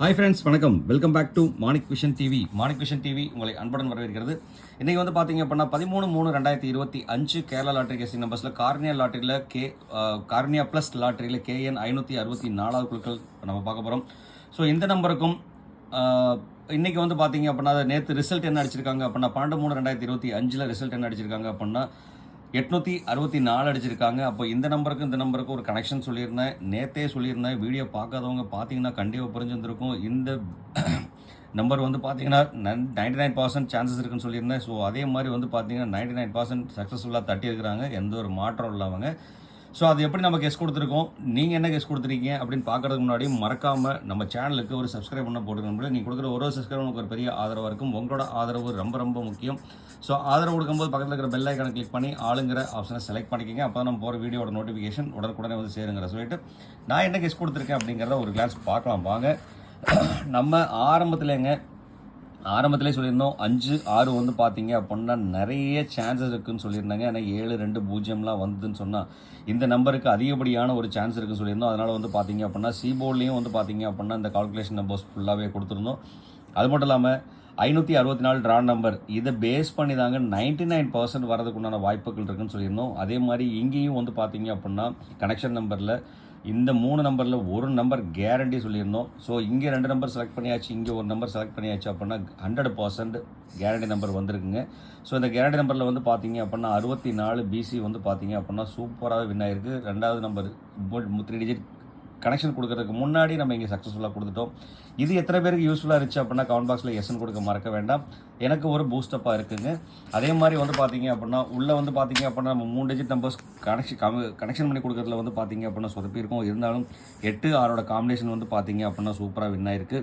Hi friends வணக்கம். Welcome back to Manik vision TV Manik vision TV உங்களை அன்புடன் வரவேற்கிறது. இன்றைக்கி வந்து பார்த்தீங்க அப்படின்னா பதிமூணு மூணு ரெண்டாயிரத்தி இருபத்தி அஞ்சு கேரளா லாட்டரி கேசிங் நம்பர்ஸில் கார்னியா லாட்டரியில் கே கார்னியா ப்ளஸ் லாட்டரியில் கேஎன் ஐநூற்றி அறுபத்தி நாலாவது குழுக்கள் நம்ம பார்க்க போகிறோம் ஸோ இந்த நம்பருக்கும் இன்றைக்கி வந்து பார்த்தீங்க அப்படின்னா நேற்று ரிசல்ட் என்ன அடிச்சிருக்காங்க அப்படின்னா பன்னெண்டு மூணு ரெண்டாயிரத்தி இருபத்தி அஞ்சில் ரிசல்ட் என்ன அடிச்சிருக்காங்க அப்படின்னா எட்நூற்றி அறுபத்தி நாலு அடிச்சிருக்காங்க. அப்போ இந்த நம்பருக்கு இந்த நம்பருக்கு ஒரு கனெக்ஷன் சொல்லியிருந்தேன். நேத்தே சொல்லியிருந்தேன். வீடியோ பார்க்காதவங்க பார்த்தீங்கன்னா கண்டிப்பாக புரிஞ்சிருந்திருக்கும் இந்த நம்பர் வந்து பார்த்தீங்கன்னா நைன்டி நைன் பர்சன்ட் சான்சஸ் இருக்குன்னு சொல்லியிருந்தேன். ஸோ அதே மாதிரி வந்து பார்த்தீங்கன்னா நைன்டி நைன் பர்சன்ட் சக்ஸஸ்ஃபுல்லாக தட்டி இருக்கிறாங்க எந்த ஒரு மாற்றம் இல்லாமல் ஸோ அது எப்படி நம்ம கெஸ் கொடுத்துருக்கோம்? நீங்கள் என்ன கெஸ் கொடுத்துருக்கீங்க அப்படின்னு பார்க்குறதுக்கு முன்னாடி மறக்காமல் நம்ம சேனலுக்கு ஒரு சப்ஸ்கிரைப் பண்ண போட்டுக்கணும் நீங்கள் கொடுக்குற ஒரு சப்ஸ்கிரைப் உங்களுக்கு ஒரு பெரிய ஆதரவாக இருக்கும். உங்களோட ஆதரவு ரொம்ப ரொம்ப முக்கியம். ஸோ ஆதரவு கொடுக்கும்போது பக்கத்தில் இருக்கிற பெல் ஐக்கானை கிளிக் பண்ணி ஆளுங்கிற ஆப்ஷனை செலக்ட் பண்ணிக்கோங்க. அப்போ தான் நம்ம போகிற வீடியோட நோட்டிஃபிகேஷன் உடனுக்குடனே வந்து சேருங்கிற சொல்லிட்டு நான் என்ன கெஸ் கொடுத்துருக்கேன் அப்படிங்கிறத ஒரு கிளாஸ் பார்க்கலாம். வாங்க. நம்ம ஆரம்பத்துலேங்க ஆரம்பத்திலே சொல்லியிருந்தோம் அஞ்சு ஆறு வந்து பார்த்தீங்க அப்படின்னா நிறைய சான்சஸ் இருக்குதுன்னு சொல்லியிருந்தாங்க. ஏன்னா ஏழு ரெண்டு பூஜ்ஜியம்லாம் வந்ததுன்னு சொன்னால் இந்த நம்பருக்கு அதிகப்படியான ஒரு சான்ஸ் இருக்குன்னு சொல்லியிருந்தோம். அதனால் வந்து பார்த்தீங்க அப்படின்னா சிபோர்ட்லேயும் வந்து பார்த்தீங்க அப்படின்னா இந்த கால்குலேஷன் நம்பர்ஸ் ஃபுல்லாகவே கொடுத்துருந்தோம். அது மட்டும் இல்லாமல் ஐநூற்றி அறுபத்தி நாலு ட்ரா நம்பர் இதை பேஸ் பண்ணி தாங்க நைன்டி நைன் பர்சன்ட் வரதுக்குண்டான வாய்ப்புகள் இருக்குன்னு சொல்லியிருந்தோம். அதே மாதிரி இங்கேயும் வந்து பார்த்தீங்க அப்படின்னா கனெக்ஷன் நம்பரில் இந்த மூணு நம்பரில் ஒரு நம்பர் கேரண்டி சொல்லியிருந்தோம். ஸோ இங்கே ரெண்டு நம்பர் செலக்ட் பண்ணியாச்சு இங்கே ஒரு நம்பர் செலக்ட் பண்ணியாச்சு அப்படின்னா ஹண்ட்ரட் பர்சன்ட் கேரண்டி நம்பர் வந்திருக்குங்க. ஸோ இந்த கேரண்டி நம்பரில் வந்து பார்த்தீங்க அப்படின்னா அறுபத்தி நாலு பிசி வந்து பார்த்தீங்க அப்படின்னா சூப்பராக வின் ஆயிருக்கு. ரெண்டாவது நம்பர் த்ரீ டிஜிட் கனெக்ஷன் கொடுக்கறதுக்கு முன்னாடி நம்ம இங்கே சக்ஸஸ்ஃபுல்லாக கொடுத்துட்டோம். இது எத்தனை பேருக்கு யூஸ்ஃபுல்லாக இருந்துச்சு அப்படின்னா கமெண்ட் பாக்ஸில் எஸ்என் கொடுக்க மறக்க வேண்டாம். எனக்கு ஒரு பூஸ்டப்பாக இருக்குங்க. அதே மாதிரி வந்து பார்த்தீங்க அப்படின்னா உள்ளே வந்து பார்த்தீங்க அப்படின்னா நம்ம மூணு டிஜிட் நம்பர்ஸ் கனெக்ஷன் கனெக்ஷன் பண்ணி கொடுக்குறதுல வந்து பார்த்தீங்க அப்படின்னா சொதப்பியிருக்கும் இருந்தாலும் எட்டு ஆறோட காம்பினேஷன் வந்து பார்த்தீங்க அப்படின்னா சூப்பராக வின் ஆயிருக்கு.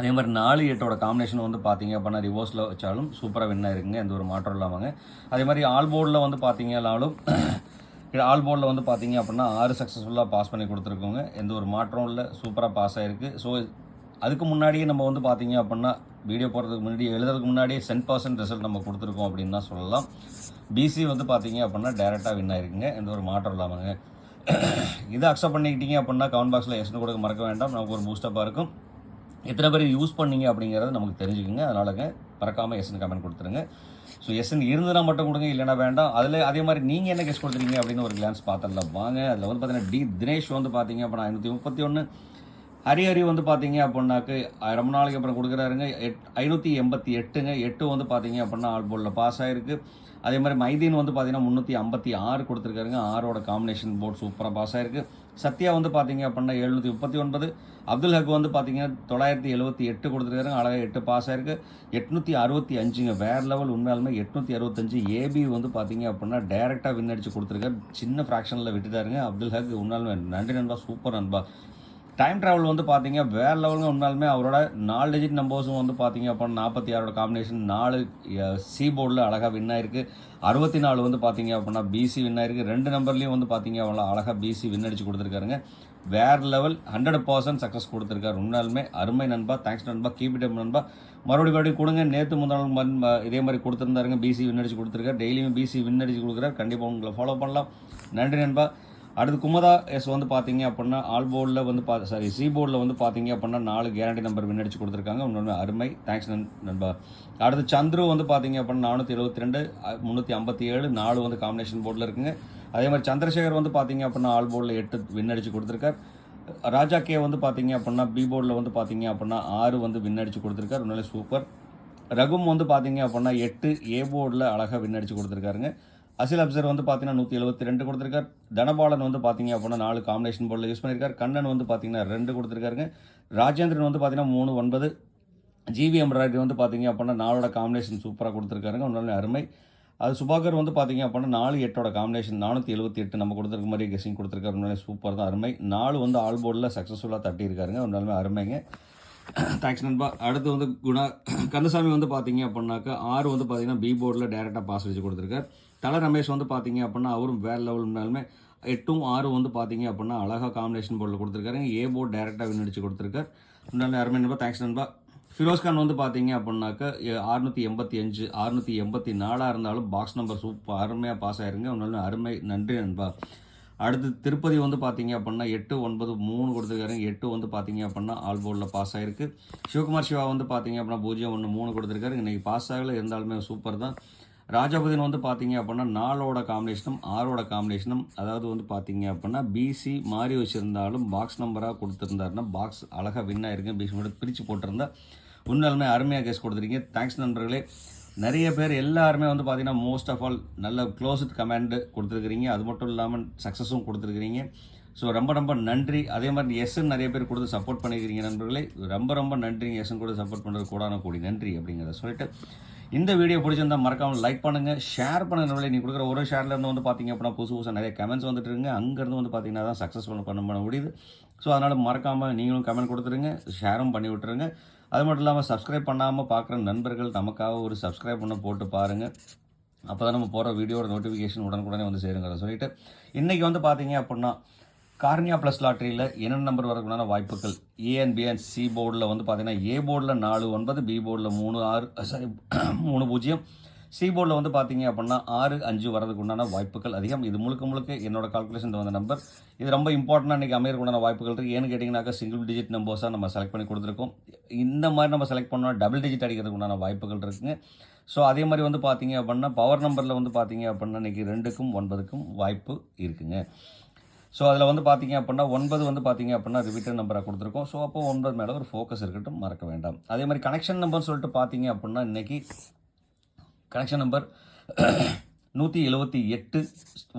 அதே மாதிரி நாலு எட்டோட காம்பினேஷன் வந்து பார்த்தீங்க அப்படின்னா ரிவர்ஸில் வச்சாலும் சூப்பராக வின் ஆயிருக்குங்க. எந்த ஒரு மாற்றம் இல்லாமல் அதே மாதிரி ஆல் போர்டில் வந்து பார்த்தீங்கனாலும் ஆல் போர்டில் வந்து பார்த்தீங்க அப்படின்னா ஆறு சக்ஸஸ்ஃபுல்லாக பாஸ் பண்ணி கொடுத்துருக்கோங்க எந்த ஒரு மாற்றம் இல்லை. சூப்பராக பாஸ் ஆகிருக்கு ஸோ அதுக்கு முன்னாடியே நம்ம வந்து பார்த்தீங்க அப்படின்னா வீடியோ போடுறதுக்கு முன்னாடி எழுதுறதுக்கு முன்னாடியே சென்ட் பர்சன்ட் ரிசல்ட் நம்ம கொடுத்துருக்கோம் அப்படின்னு தான் சொல்லலாம். பிசி வந்து பார்த்தீங்க அப்படின்னா டேரெக்டாக வின் ஆயிருக்குங்க. எந்த ஒரு மாற்றம் இல்லாமல்ங்க இதை அக்செப்ட் பண்ணிக்கிட்டீங்க அப்படின்னா கமெண்ட் பாக்ஸில் எஸ்னு கொடுக்க மறக்க வேண்டாம். நமக்கு ஒரு பூஸ்டப்பாக இருக்கும். எத்தனை பேர் யூஸ் பண்ணீங்க அப்படிங்கிறத நமக்கு தெரிஞ்சுக்குங்க. அதனாலங்க மறக்காமல் எஸ்ன்னு கமெண்ட் கொடுத்துருங்க. ஸோ எஸ்என் இருந்ததுனா மட்டும் கொடுங்க இல்லைனா வேண்டாம். அதில் அதே மாதிரி நீங்கள் என்ன கெஸ் கொடுத்துருக்கீங்க அப்படின்னு ஒரு கிளான்ஸ் பார்த்துடலாம் வாங்க. அதில் வந்து பார்த்தீங்கன்னா டி தினேஷ் வந்து பார்த்தீங்க அப்படின்னா ஐநூற்றி முப்பத்தி ஒன்று ஹரி ஹரி வந்து பார்த்தீங்க அப்படின்னாக்கு ரொம்ப நாளைக்கு அப்புறம் கொடுக்குறாருங்க. எட் ஐநூற்றி எண்பத்தி எட்டுங்க. எட்டு வந்து பார்த்தீங்க அப்படின்னா ஆல்போர்டில் பாஸ் ஆகிருக்கு அதே மாதிரி மைதீன் வந்து பார்த்தீங்கன்னா முந்நூற்றி ஐம்பத்தி ஆறு கொடுத்துருக்காருங்க. ஆறோட காம்பினேஷன் போர்டு சூப்பராக பாஸ் ஆயிருக்கு. சத்யா வந்து பார்த்தீங்க அப்படின்னா எழுநூற்றி முப்பத்தி ஒன்பது. அப்துல் ஹக் வந்து பார்த்தீங்கன்னா தொள்ளாயிரத்தி எழுபத்தி எட்டு கொடுத்துருக்காருங்க. அழகாக எட்டு பாஸ் ஆயிருக்கு. எட்நூற்றி அறுபத்தி அஞ்சுங்க. வேறு லெவல் உண்மையாலுமே எட்நூற்றி அறுபத்தஞ்சு ஏபி வந்து பார்த்தீங்க அப்படின்னா டைரெக்டாக வின் அடிச்சு கொடுத்துருக்காரு. சின்ன ஃப்ராக்ஷனில் விட்டுட்டாருங்க. அப்துல் ஹக் உண்மையாலுமே நன்றி நண்பா சூப்பர் நண்பா. டைம் ட்ராவல் வந்து பார்த்தீங்க வேற லெவலுங்க உண்மையாலுமே அவரோட நாலு டிஜிட் நம்பர்ஸும் வந்து பார்த்தீங்க அப்படின்னா நாற்பத்தி ஆறோட காம்பினேஷன் நாலு சி போர்டில் அழகாக வின் ஆயிருக்கு. அறுபத்தி நாலு வந்து பார்த்தீங்க அப்படின்னா பிசி வின் ஆயிருக்கு. ரெண்டு நம்பர்லேயும் வந்து பார்த்தீங்க அவ்வளோ அழகாக பிசி வின் அடிச்சு கொடுத்துருக்காருங்க. வேறு லெவல் ஹண்ட்ரட் பர்சன்ட் சக்ஸஸ் கொடுத்துருக்காரு. உண்மையாலுமே அருமை நண்பா. தேங்க்ஸ் நண்பா. கீப் இட் நண்பா. மறுபடியும் மறுபடியும் கொடுங்க. நேற்று முந்தாள் மண் இதே மாதிரி கொடுத்துருந்தாருங்க. பிசி வின் அடிச்சு கொடுத்துருக்காரு. டெய்லியும் பிசி வின் அடிச்சு கொடுக்குறாரு. கண்டிப்பாக உங்களை ஃபாலோ பண்ணலாம். நன்றி நண்பா. அடுத்து குமதா எஸ் வந்து பார்த்தீங்க அப்படின்னா ஆல் போர்டில் வந்து பா சாரி சி போர்டில் வந்து பார்த்தீங்க அப்படின்னா நாலு கேரண்டி நம்பர் வின் அடிச்சு கொடுத்துருக்காங்க. இன்னொன்று அருமை. தேங்க்ஸ் நண்பா. அடுத்து சந்துரு வந்து பார்த்தீங்க அப்படின்னா நானூற்றி எழுபத்தி ரெண்டு முந்நூற்றி ஐம்பத்தி ஏழு நாலு வந்து காம்பினேஷன் போர்டில் இருக்குங்க. அதே மாதிரி சந்திரசேகர் வந்து பார்த்தீங்க அப்படின்னா ஆல் போர்டில் எட்டு வின் அடிச்சு கொடுத்துருக்கார். ராஜா கே வந்து பார்த்தீங்க அப்படின்னா பி போர்டில் வந்து பார்த்தீங்க அப்படின்னா ஆறு வந்து வின் அடிச்சு கொடுத்துருக்காரு. உண்மையிலே சூப்பர் ரகும் வந்து பார்த்தீங்க அப்படின்னா எட்டு ஏ போர்டில் அழகாக வின் அடிச்சு கொடுத்துருக்காருங்க. அசில் அப்சர் வந்து பார்த்தீங்கன்னா நூற்றி எழுபத்தி ரெண்டு கொடுத்துருக்கார். தனபாலன் வந்து பார்த்தீங்க அப்படின்னா நாலு காம்பினேஷன் போர்டில் யூஸ் பண்ணியிருக்கார். கண்ணன் வந்து பார்த்தீங்கன்னா ரெண்டு கொடுத்துருக்காருங்க. ராஜேந்திரன் வந்து பார்த்தீங்கன்னா மூணு ஒன்பது. ஜிவி எம்ப்ராய்டரி வந்து பார்த்தீங்க அப்படின்னா நாலோட காம்பினேஷன் சூப்பராக கொடுத்துருக்காருங்க. ஒன்றாலும் அருமை. அது சுபாகர் வந்து பார்த்தீங்க அப்படின்னா நாலு எட்டோட காம்பினேஷன் நானூற்றி எழுபத்தி எட்டு நம்ம கொடுத்துருக்க மாதிரி கெஸிங் கொடுத்துருக்காரு. உண்மையிலே சூப்பர் தான் அருமை. நாலு வந்து ஆல் போர்டில் சக்ஸஸ்ஃபுல்லாக தட்டியிருக்காருங்க. ஒன்றாலுமே அருமைங்க. தேங்க்ஸ் நண்பா. அடுத்து வந்து குணா கந்தசாமி வந்து பார்த்தீங்க அப்படின்னாக்கா ஆறு வந்து பார்த்தீங்கன்னா பி போர்டில் டேரெக்டாக பாஸ் வச்சு கொடுத்துருக்காரு. தல ரமேஷ் வந்து பார்த்தீங்க அப்படின்னா அவரும் வேறு லெவல் இருந்தாலுமே எட்டும் ஆறும் வந்து பார்த்தீங்க அப்படின்னா அழகாக காம்பினேஷன் போர்டில் கொடுத்துருக்காருங்க ஏ போர்ட் டேரெக்டாக வின் கொடுத்துருக்காரு. அருமை நண்பா தேங்க்ஸ் நண்பா. ஃபிரோஸ்கான் வந்து பார்த்தீங்க அப்படின்னாக்கா அறுநூற்றி எண்பத்தி அஞ்சு அறுநூற்றி எண்பத்தி நாலாக இருந்தாலும் பாக்ஸ் நம்பர் சூப்பர் அருமையாக பாஸ் ஆயிருங்க. உன்னாலும் அருமை நன்றி நண்பா. அடுத்து திருப்பதி வந்து பார்த்தீங்க அப்படின்னா எட்டு ஒன்பது மூணு கொடுத்துருக்காருங்க எட்டு வந்து பார்த்தீங்க அப்படின்னா ஆல் போர்டில் பாஸ் ஆயிருக்கு. சிவகுமார் சிவா வந்து பார்த்தீங்க அப்படின்னா பூஜ்ஜியம் ஒன்று மூணு கொடுத்துருக்காரு. இன்றைக்கி பாஸ் ஆகலை இருந்தாலுமே சூப்பர் தான். ராஜபுதன் வந்து பார்த்தீங்க அப்படின்னா நாலோட காம்பினேஷனும் ஆறோட காம்பினேஷனும் அதாவது வந்து பார்த்தீங்க அப்படின்னா பிசி மாறி வச்சுருந்தாலும் பாக்ஸ் நம்பராக கொடுத்துருந்தாருன்னா பாக்ஸ் அழகாக வின் ஆயிருக்கு பிசி மட்டும் பிரித்து போட்டிருந்தா உண்மையாலுமே அருமையாக கேஸ் கொடுத்துருக்கீங்க. தேங்க்ஸ் நண்பர்களே. நிறைய பேர் எல்லாருமே வந்து பார்த்தீங்கன்னா மோஸ்ட் ஆஃப் ஆல் நல்ல க்ளோஸ்ட் கமெண்டு கொடுத்துருக்குறீங்க. அது மட்டும் இல்லாமல் சக்ஸஸும் கொடுத்துருக்குறீங்க. ஸோ ரொம்ப ரொம்ப நன்றி. அதே மாதிரி எஸ்ன்னு நிறைய பேர் கொடுத்து சப்போர்ட் பண்ணிக்கிறீங்க நண்பர்களே. ரொம்ப ரொம்ப நன்றிங்க. எஸ்ன்னு கூட சப்போர்ட் பண்ணுறது கூடான கூடி நன்றி அப்படிங்கிறத சொல்லிட்டு இந்த வீடியோ பிடிச்சிருந்தா மறக்காம லைக் பண்ணுங்க ஷேர் பண்ணுங்க நண்பர்களே. நீ கொடுக்குற ஒரு ஷேர்ல இருந்து வந்து பார்த்தீங்க அப்படின்னா புதுசு புதுசாக நிறைய கமெண்ட்ஸ் வந்துட்டு இருங்க அங்கேருந்து வந்து பார்த்தீங்கன்னா தான் சக்ஸஸ்ஃபுல் பண்ண பண்ண முடியுது. ஸோ அதனால் மறக்காமல் நீங்களும் கமெண்ட் கொடுத்துருங்க ஷேரும் பண்ணி விட்டுருங்க. அது மட்டும் இல்லாமல் சப்ஸ்கிரைப் பண்ணாமல் பார்க்குற நண்பர்கள் நமக்காக ஒரு சப்ஸ்கிரைப் பண்ண போட்டு பாருங்கள் அப்போ தான் நம்ம போகிற வீடியோட நோட்டிஃபிகேஷன் உடனுக்குடனே வந்து சேருங்கிறத சொல்லிட்டு. இன்றைக்கி வந்து பார்த்தீங்க அப்படின்னா கார்னியா ப்ளஸ் லாட்ரியில் என்னென்ன நம்பர் வரக்குண்டான வாய்ப்புகள்? ஏ அண்ட் சி போர்டில் வந்து பார்த்தீங்கன்னா ஏ போர்டில் நாலு ஒன்பது பி போர்டில் மூணு ஆறு சாரி மூணு பூஜ்ஜியம். சி போர்டில் வந்து பார்த்தீங்க அப்படின்னா ஆறு அஞ்சு வரதுக்கு உண்டான வாய்ப்புகள் அதிகம். இது முழுக்க முழுக்க என்னோட கால்குலேஷன் வந்த நம்பர் இது ரொம்ப இம்பார்ட்டண்டாக இன்றைக்கி அமையறதுக்கு உண்டான வாய்ப்புகள் இருக்குது ஏன்னு கேட்டிங்கனாக்கா சிங்கிள் டிஜிட் நம்பர்ஸாக நம்ம செலக்ட் பண்ணி கொடுத்துருக்கோம். இந்த மாதிரி நம்ம செலக்ட் பண்ணோம் டபுள் டிஜிட் அடிக்கிறதுக்கு உண்டான வாய்ப்புகள் இருக்குங்க. ஸோ அதே மாதிரி வந்து பார்த்தீங்க அப்படின்னா பவர் நம்பரில் வந்து பார்த்தீங்க அப்படின்னா இன்றைக்கி ரெண்டுக்கும் ஒன்பதுக்கும் வாய்ப்பு இருக்குங்க. ஸோ அதில் வந்து பார்த்தீங்க அப்படின்னா ஒன்பது வந்து பார்த்தீங்க அப்படின்னா ரிப்பீட்டட் நம்பராக கொடுத்துருக்கோம். ஸோ அப்போ ஒன்பது மேலே ஒரு ஃபோக்கஸ் இருக்கட்டும் மறக்க வேண்டாம். அதே மாதிரி கனெக்ஷன் நம்பர்னு சொல்லிட்டு பார்த்தீங்க அப்படின்னா இன்றைக்கி கனெக்ஷன் நம்பர் நூற்றி எழுபத்தி எட்டு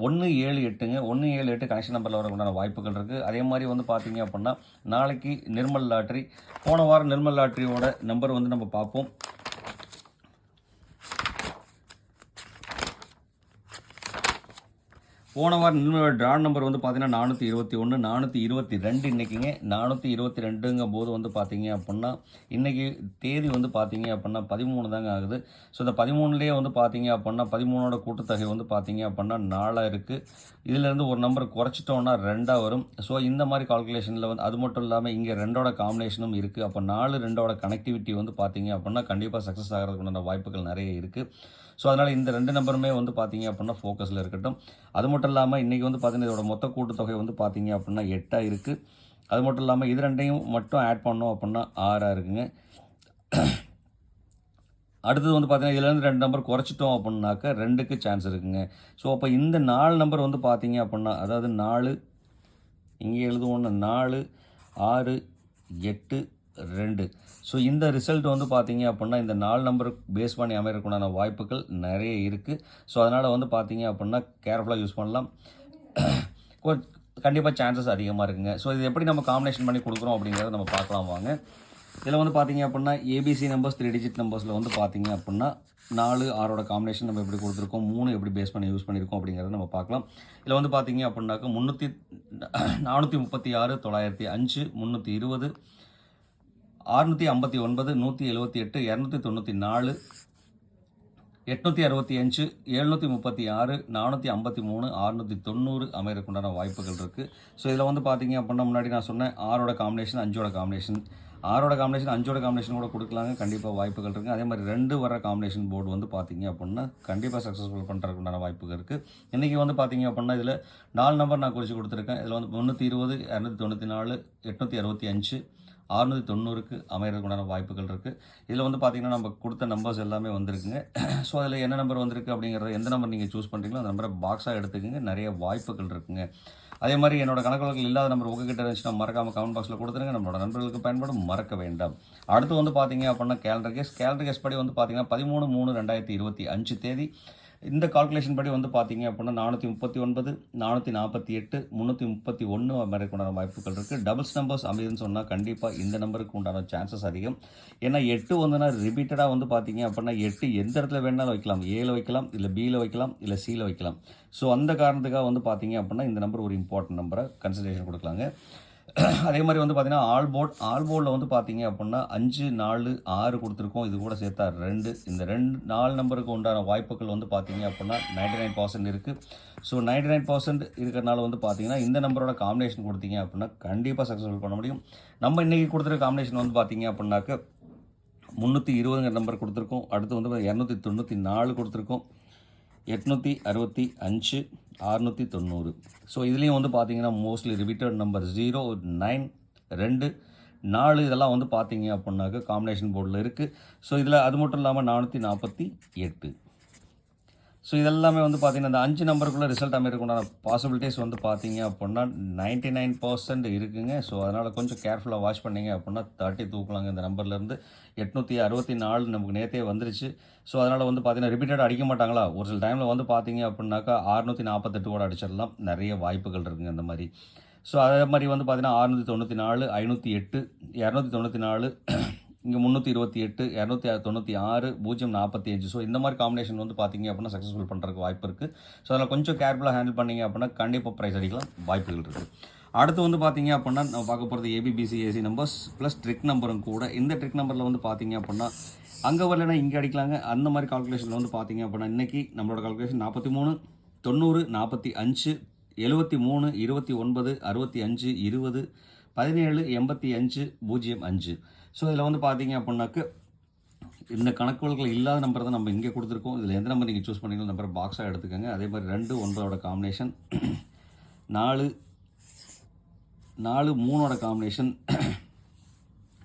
ஒன்று ஏழு எட்டுங்க. ஒன்று ஏழு எட்டு கனெக்ஷன் நம்பரில் வரக்கூடிய வாய்ப்புகள் இருக்குது அதே மாதிரி வந்து பார்த்தீங்க அப்படின்னா நாளைக்கு நிர்மல் லாட்ரி போன வாரம் நிர்மல் லாட்ரியோட நம்பர் வந்து நம்ம பார்ப்போம். போன வாரம் நிர்மலோட ட்ரா நம்பர் வந்து பார்த்தீங்கன்னா நானூற்றி இருபத்தி ஒன்று நானூற்றி இருபத்தி ரெண்டு இன்றைக்கிங்க நானூற்றி இருபத்தி ரெண்டுங்கும் போது வந்து பார்த்தீங்க அப்படின்னா இன்றைக்கி தேதி வந்து பார்த்தீங்க அப்படின்னா பதிமூணு தாங்க ஆகுது. ஸோ இந்த பதிமூணுலேயே வந்து பார்த்தீங்க அப்படின்னா பதிமூணோட கூட்டத்தொகை வந்து பார்த்தீங்க அப்படின்னா நாலாக இருக்குது இதிலேருந்து ஒரு நம்பர் குறைச்சிட்டோன்னா ரெண்டாக வரும். ஸோ இந்த மாதிரி கால்குலேஷனில் வந்து அது மட்டும் இல்லாமல் இங்கே ரெண்டோட காம்பினேஷனும் இருக்குது அப்போ நாலு ரெண்டோட கனெக்டிவிட்டி வந்து பார்த்தீங்க அப்படின்னா கண்டிப்பாக சக்ஸஸ் ஆகிறதுக்குண்டான வாய்ப்புகள் நிறைய இருக்குது ஸோ அதனால் இந்த ரெண்டு நம்பருமே வந்து பார்த்தீங்க அப்படின்னா ஃபோக்கஸில் இருக்கட்டும். அது மட்டும் இல்லாமல் இன்றைக்கி வந்து பார்த்தீங்கன்னா இதோட மொத்த கூட்டுத்தொகை வந்து பார்த்தீங்க அப்படின்னா எட்டாக இருக்குது அது மட்டும் இல்லாமல் இது ரெண்டையும் மட்டும் ஆட் பண்ணோம் அப்படின்னா ஆறாக இருக்குங்க. அடுத்தது வந்து பார்த்தீங்கன்னா இதுலேருந்து ரெண்டு நம்பர் குறைச்சிட்டோம் அப்படின்னாக்க ரெண்டுக்கு சான்ஸ் இருக்குங்க. ஸோ அப்போ இந்த நாலு நம்பர் வந்து பார்த்தீங்க அப்படின்னா அதாவது நாலு இங்கே எழுதுவோன்னு நாலு ஆறு எட்டு ரெண்டு. ஸோ இந்த ரிசல்ட் வந்து பார்த்தீங்க அப்படின்னா இந்த நாலு நம்பர் பேஸ் பண்ணி அமையறதுக்குண்டான வாய்ப்புகள் நிறைய இருக்குது ஸோ அதனால் வந்து பார்த்தீங்க அப்படின்னா கேர்ஃபுல்லாக யூஸ் பண்ணலாம். கண்டிப்பாக சான்சஸ் அதிகமாக இருக்குங்க. ஸோ இது எப்படி நம்ம காம்பினேஷன் பண்ணி கொடுக்குறோம் அப்படிங்கிறத நம்ம பார்க்கலாம் வாங்க. இதில் வந்து பார்த்தீங்க அப்படின்னா ஏபிசி நம்பர்ஸ் த்ரீ டிஜிட் நம்பர்ஸில் வந்து பார்த்தீங்க அப்படின்னா நாலு ஆறோட காம்பினேஷன் நம்ம எப்படி கொடுத்துருக்கோம் மூணு எப்படி பேஸ் பண்ணி யூஸ் பண்ணியிருக்கோம் அப்படிங்கிறத நம்ம பார்க்கலாம் இதில் வந்து பார்த்தீங்க அப்படின்னாக்க முந்நூற்றி நானூற்றி முப்பத்தி ஆறு தொள்ளாயிரத்தி அஞ்சு முந்நூற்றி இருபது அறுநூற்றி ஐம்பத்தி ஒன்பது நூற்றி எழுபத்தி எட்டு இரநூத்தி தொண்ணூற்றி நாலு எட்நூற்றி அறுபத்தி அஞ்சு எழுநூற்றி முப்பத்தி ஆறு நானூற்றி ஐம்பத்தி மூணு அறுநூற்றி தொண்ணூறு அமையறதுக்குண்டான வாய்ப்புகள் இருக்குது ஸோ இதில் வந்து பார்த்தீங்க அப்படின்னா முன்னாடி நான் சொன்னேன் ஆறோட காம்பினேஷன் அஞ்சோட காம்பினேஷன் ஆறோட காம்பினேஷன் அஞ்சோட காம்பினேஷன் கூட கொடுக்கலாங்க. கண்டிப்பாக வாய்ப்புகள் இருக்குது அதே மாதிரி ரெண்டு வர காம்பினேஷன் போர்டு வந்து பார்த்தீங்க அப்படின்னா கண்டிப்பாக சக்ஸஸ்ஃபுல் பண்ணுறதுக்குண்டான வாய்ப்புகள் இருக்குது இன்றைக்கி வந்து பார்த்தீங்க அப்படின்னா இதில் நாலு நம்பர் நான் குறித்து கொடுத்துருக்கேன். இதில் வந்து முந்நூற்றி இருபது இரநூத்தி தொண்ணூற்றி நாலு எட்நூற்றி அறுபத்தி அஞ்சு அறுநூற்றி தொண்ணூறுக்கு அமைகிறதுக்குண்டான வாய்ப்புகள் இருக்குது இதில் வந்து பார்த்திங்கன்னா நம்ம கொடுத்த நம்பர்ஸ் எல்லாமே வந்திருக்குங்க. ஸோ அதில் என்ன நம்பர் வந்திருக்கு அப்படிங்கிறத எந்த நம்பர் நீங்கள் சூஸ் பண்ணுறீங்களோ அந்த நம்பரை பாக்ஸாக எடுத்துக்கோங்க. நிறைய வாய்ப்புகள் இருக்குங்க. அதே மாதிரி என்னோட கணக்கு இல்லாத நம்பர் உங்ககிட்ட இருந்துச்சுன்னா மறக்காமல் கமெண்ட் பாக்ஸில் கொடுத்துருங்க. நம்மளோட நண்பர்களுக்கு பயன்படும் மறக்க வேண்டாம். அடுத்து வந்து பார்த்தீங்க அப்படின்னா கேலண்டர் கேஸ் கேலண்டர் கேஸ் படி வந்து பார்த்தீங்கன்னா பதிமூணு மூணு ரெண்டாயிரத்தி இருபத்தி அஞ்சு தேதி இந்த கால்குலேஷன் படி வந்து பார்த்தீங்க அப்படின்னா நானூற்றி முப்பத்தி ஒன்பது நானூற்றி நாற்பத்தி எட்டு முந்நூற்றி முப்பத்தி ஒன்று மாதிரி கொண்டாட வாய்ப்புகள் இருக்குது டபுள்ஸ் நம்பர்ஸ் அமைதுன்னு சொன்னால் கண்டிப்பாக இந்த நம்பருக்கு உண்டான சான்சஸ் அதிகம். ஏன்னா எட்டு வந்துன்னா ரிப்பீட்டடாக வந்து பார்த்தீங்க அப்படின்னா எட்டு எந்த இடத்துல வேணாலும் வைக்கலாம். ஏல வைக்கலாம் இல்லை பியில் வைக்கலாம் இல்லை சியில் வைக்கலாம். ஸோ அந்த காரணத்துக்காக வந்து பார்த்தீங்க அப்படின்னா இந்த நம்பர் ஒரு இம்பார்ட்டன்ட் நம்பரை கன்சிடரேஷன் கொடுக்கலாங்க. அதே மாதிரி வந்து பார்த்தீங்கன்னா ஆல்போர்ட் ஆல்போர்டில் வந்து பார்த்தீங்க அப்படின்னா அஞ்சு நாலு ஆறு கொடுத்துருக்கோம். இது கூட சேர்த்தா ரெண்டு. இந்த ரெண்டு நாலு நம்பருக்கு உண்டான வாய்ப்புகள் வந்து பார்த்தீங்க அப்படின்னா நைன்டி நைன் பர்சன்ட் இருக்குது ஸோ நைன்டி நைன் பர்சன்ட் இருக்கிறனால வந்து பார்த்தீங்கன்னா இந்த நம்பரோட காம்பினேஷன் கொடுத்தீங்க அப்படின்னா கண்டிப்பாக சக்ஸஸ்ஃபுல் பண்ண முடியும். நம்ம இன்றைக்கி கொடுத்துருக்க காம்பினேஷன் வந்து பார்த்தீங்க அப்படின்னாக்க முந்நூற்றி இருபதுங்கிற நம்பர் கொடுத்துருக்கோம். அடுத்து வந்து இரநூத்தி தொண்ணூற்றி நாலு கொடுத்துருக்கோம். எட்நூற்றி அறுபத்தி அஞ்சு. அறுநூற்றி தொண்ணூறு. ஸோ இதுலேயும் வந்து பார்த்தீங்கன்னா mostly repeated number zero nine ரெண்டு நாலு இதெல்லாம் வந்து பார்த்தீங்க அப்படின்னாக்க காம்பினேஷன் போர்டில் இருக்குது ஸோ இதில் அது மட்டும் இல்லாமல் நானூற்றி நாற்பத்தி எட்டு. ஸோ இதெல்லாமே வந்து பார்த்தீங்கன்னா அந்த அஞ்சு நம்பருக்குள்ளே ரிசல்ட் அமைக்கிறதுக்குண்டான பாசிபிலிட்டிஸ் வந்து பார்த்தீங்க அப்படின்னா நைன்ட்டி நைன் பர்சன்ட் இருக்குங்க. ஸோ அதனால் கொஞ்சம் கேர்ஃபுல்லாக வாட்ச் பண்ணீங்க அப்படின்னா தேர்ட்டி தூக்கலாங்க இந்த நம்பர்லேருந்து எட்நூற்றி அறுபத்தி நாலு நமக்கு நேற்றே வந்துருச்சு. ஸோ அதனால் வந்து பார்த்தீங்கன்னா ரிப்பீட்டட் அடிக்க மாட்டாங்களா? ஒரு சில டைமில் வந்து பார்த்தீங்க அப்படின்னாக்கா அறுநூற்றி நாற்பத்தெட்டு கூட அடிச்சிடலாம். நிறைய வாய்ப்புகள் இருக்குங்க இந்த மாதிரி. ஸோ அதே மாதிரி வந்து பார்த்தீங்கன்னா அறுநூற்றி தொண்ணூற்றி நாலு ஐநூற்றி எட்டு இரநூத்தி தொண்ணூற்றி நாலு இங்கே முந்நூற்றி இருபத்தி எட்டு இரநூத்தி தொண்ணூற்றி ஆறு பூஜ்ஜியம் நாற்பத்தி அஞ்சு. ஸோ இந்த மாதிரி காம்பினேஷன் வந்து பார்த்தீங்க அப்படின்னா சக்ஸஸ்ஃபுல் பண்ணுறதுக்கு வாய்ப்பு இருக்குது ஸோ அதில் கொஞ்சம் கேர்ஃபுல்லாக ஹேண்டில் பண்ணீங்க அப்படின்னா கண்டிப்பாக ப்ரைஸ் அடிக்கலாம் வாய்ப்புகள் இருக்குது அடுத்து வந்து பார்த்தீங்க அப்படின்னா நம்ம பார்க்க போகிறது ABBC AC numbers plus trick நம்பரும் கூட. இந்த ட்ரிக் நம்பரில் வந்து பார்த்தீங்க அப்படின்னா அங்கே வரலனா இங்கே அடிக்கலாங்க. அந்த மாதிரி கால்குலேஷனில் வந்து பார்த்தீங்க அப்படின்னா இன்றைக்கி நம்மளோட கால்குலேஷன் நாற்பத்தி மூணு தொண்ணூறு நாற்பத்தி அஞ்சு எழுபத்தி மூணு இருபத்தி ஒன்பது அறுபத்தி அஞ்சு இருபது பதினேழு எண்பத்தி அஞ்சு பூஜ்ஜியம் அஞ்சு. ஸோ இதில் வந்து பார்த்தீங்க அப்படின்னாக்க இந்த கணக்குகள் இல்லாத நம்பர் தான் நம்ம இங்கே கொடுத்துருக்கோம். இதில் எந்த நம்பர் நீங்கள் சூஸ் பண்ணீங்களோ நம்பர் பாக்ஸாக எடுத்துக்கோங்க. அதே மாதிரி ரெண்டு ஒன்பதோட காம்பினேஷன் நாலு நாலு மூணோட காம்பினேஷன்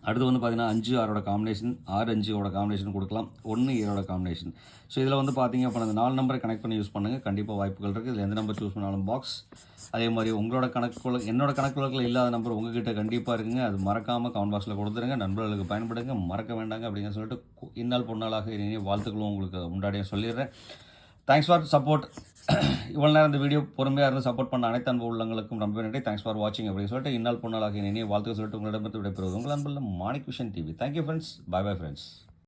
அடுத்து வந்து பார்த்தீங்கன்னா அஞ்சு ஆறோட காம்பினேஷன் ஆறு அஞ்சோட காம்பினேஷன் கொடுக்கலாம். ஒன்று ஏழோட காம்பினேஷன் ஸோ இதில் வந்து பார்த்தீங்க அப்படின்னா அந்த நாலு நம்பரை கனெக்ட் பண்ணி யூஸ் பண்ணுங்கள் கண்டிப்பாக வாய்ப்புகள் இருக்குது இதில் எந்த நம்பர் சூஸ் பண்ணாலும் பாக்ஸ் அதே மாதிரி உங்களோட கணக்கு என்னோட கணக்கு இல்லாத நம்பர் உங்ககிட்ட கண்டிப்பாக இருக்குங்க. அது மறக்காமல் கமெண்ட் பாக்ஸில் கொடுத்துருங்க. நண்பர்களுக்கு பயன்படுங்க மறக்க வேண்டாங்க அப்படின்னு சொல்லிட்டு கு- இந்நாள் பொன்னாளாக இனிய வாழ்த்துக்களும் உங்களுக்கு முன்னாடியே சொல்லிடுறேன். தேங்க்ஸ் ஃபார் சப்போர்ட் இவ்வளோ நேரம் இந்த வீடியோ பொறுமையாக இருந்து சப்போர்ட் பண்ண அனைத்து அன்பு உள்ளங்களுக்கும் ரொம்ப நன்றி. தேங்க்ஸ் ஃபார் வாட்சிங் அப்படின்னு சொல்லிட்டு இந்நாள் பொண்ணாளாக இனிய வாழ்த்துக்கள் சொல்லிட்டு உங்களிடமிருந்து விடைபெறுவது உங்கள் அன்புள்ள Manik vision TV thank you friends bye bye friends